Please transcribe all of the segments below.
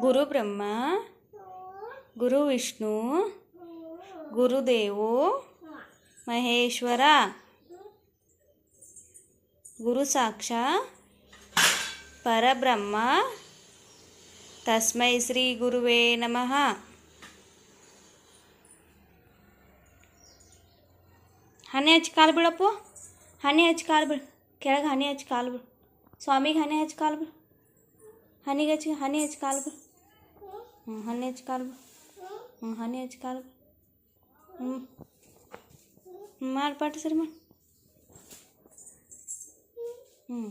ಗುರು ಬ್ರಹ್ಮ ಗುರು ವಿಷ್ಣು ಗುರುದೇವೋ ಮಹೇಶ್ವರ ಗುರು ಸಾಕ್ಷಾ ಪರಬ್ರಹ್ಮ ತಸ್ಮೈ ಶ್ರೀ ಗುರುವೇ ನಮಃ ಹನಿ ಹಚ್ಚಿ ಕಾಲು ಬೀಳಪ್ಪು ಹನಿ ಹಚ್ಚಿ ಕಾಲು ಬೀಳು ಕೆಳಗೆ ಹನಿ ಹಚ್ಚಿ ಕಾಲು ಬೀಳು ಸ್ವಾಮಿಗೆ ಹನಿ ಹಚ್ಚಿ ಕಾಲು ಬೀಳು ಹನಿಗೆ ಹಚ್ಚಿ ಹನಿ ಹಚ್ಚಿ ಕಾಲು ಬೀಳು ಹ್ಞೂ ಹನಿ ಹಚ್ಚಿ ಕಾಲು ಬೀಳು ಹ್ಞೂ ಹನಿ ಹಚ್ಚಿ ಕಾಲು ಬೀಳು ಹ್ಞೂ ಹ್ಞೂ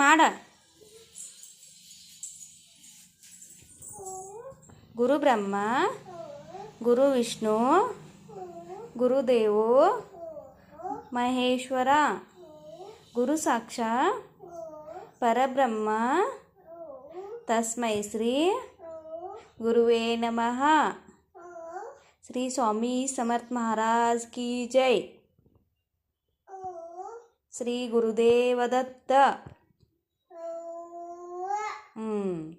ಮಾಡಿ గురు బ్రహ్మ గురు విష్ణు గురుదేవో మహేశ్వర గురు సాక్ష పరబ్రహ్మ తస్మై శ్రీ గురువే నమ. శ్రీ స్వామి సమర్థ్ మహారాజ్ కీ జై. శ్రీ గురుదేవదత్త.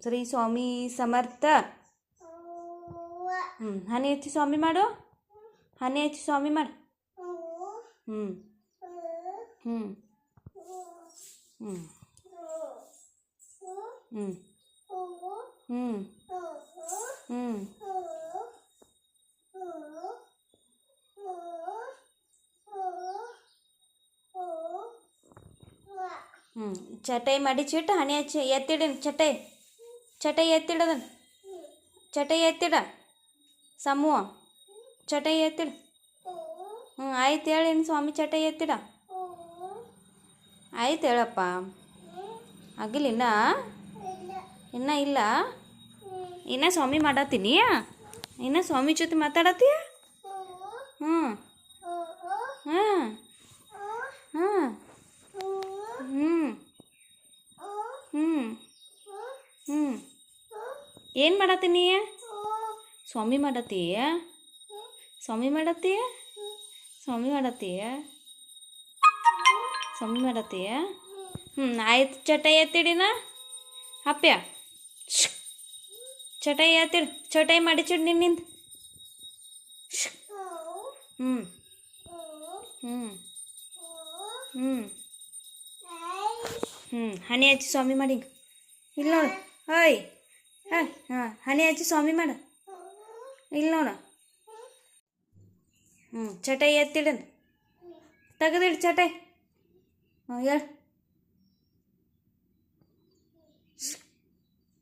శ్రీ స్వామి సమర్థ. ಹ್ಞೂ ಹನಿ ಹಚ್ಚಿ ಸ್ವಾಮಿ ಮಾಡು ಹನಿ ಹಚ್ಚಿ ಸ್ವಾಮಿ ಮಾಡು ಹ್ಞೂ ಹ್ಞೂ ಹ್ಞೂ ಹ್ಞೂ ಹ್ಞೂ ಹ್ಞೂ ಹ್ಞೂ ಚಟೈ ಮಡಿಚಿಟ್ಟು ಹನಿ ಹಚ್ಚಿ ಎತ್ತಿಡಿನ ಚಟೈ ಚಟೈ ಎತ್ತಿಡದನ್ ಚಟೈ ಎತ್ತಿಡ ಸಮೂಹ, ಚಟೈ ಎತ್ತಿಡ. ಹ್ಞೂ ಆಯ್ತು ಹೇಳಿ ಸ್ವಾಮಿ, ಚಟೈ ಎತ್ತಿಡ? ಆಯ್ತು ಹೇಳಪ್ಪ. ಆಗಿಲ್ಲ ಇನ್ನ? ಇಲ್ಲ? ಇನ್ನ ಸ್ವಾಮಿ ಮಾಡತ್ತೀನಿ? ಇನ್ನ ಸ್ವಾಮಿ ಜೊತೆ ಮಾತಾಡತ್ತೀಯ? ಹ್ಞೂ ಹಾಂ ಹಾಂ ಹ್ಞೂ ಹ್ಞೂ ಹ್ಞೂ ಏನು ಮಾಡತ್ತೀನಿ? ಸ್ವಾಮಿ ಮಾಡತ್ತೀಯ? ಸ್ವಾಮಿ ಮಾಡತ್ತೀಯ? ಸ್ವಾಮಿ ಮಾಡತ್ತೀಯ? ಸ್ವಾಮಿ ಮಾಡತ್ತೀಯ? ಹ್ಞೂ ಆಯ್ತು. ಚಟೈ ಎತ್ತಿಡಿನ ಅಪ್ಪ ಚಟೈ ಎತ್ತಿಡು. ಚಟೈ ಮಾಡಿಚಿಡ್ ನಿನ್ನಿಂದ ಹ್ಞೂ ಹ್ಞೂ ಹ್ಞೂ ಹ್ಞೂ ಹನಿ ಹಚ್ಚಿ ಸ್ವಾಮಿ ಮಾಡಿ ಇಲ್ಲ ನೋಡು. ಹಾಂ ಹಾಂ ಹನಿ ಹಚ್ಚಿ ಸ್ವಾಮಿ ಮಾಡು. ಇಲ್ಲಿ ನೋಡು ಹ್ಞೂ ಚಟೈ ಎತ್ತಿಡನ್ ತೆಗೆದಿಡು ಚಟೈ ಹ್ಞೂ ಹೇಳು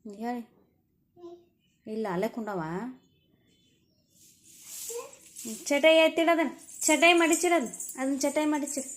ಹೇಳಿ ಇಲ್ಲ ಅಲ್ಲೇ ಕುಂಡವ ಚಟೈ ಎತ್ತಿಡೋದನ್ನ ಚಟೈ ಮಡಿಚಿಡೋದು ಅದನ್ನ ಚಟೈ ಮಡಿಚಿಡು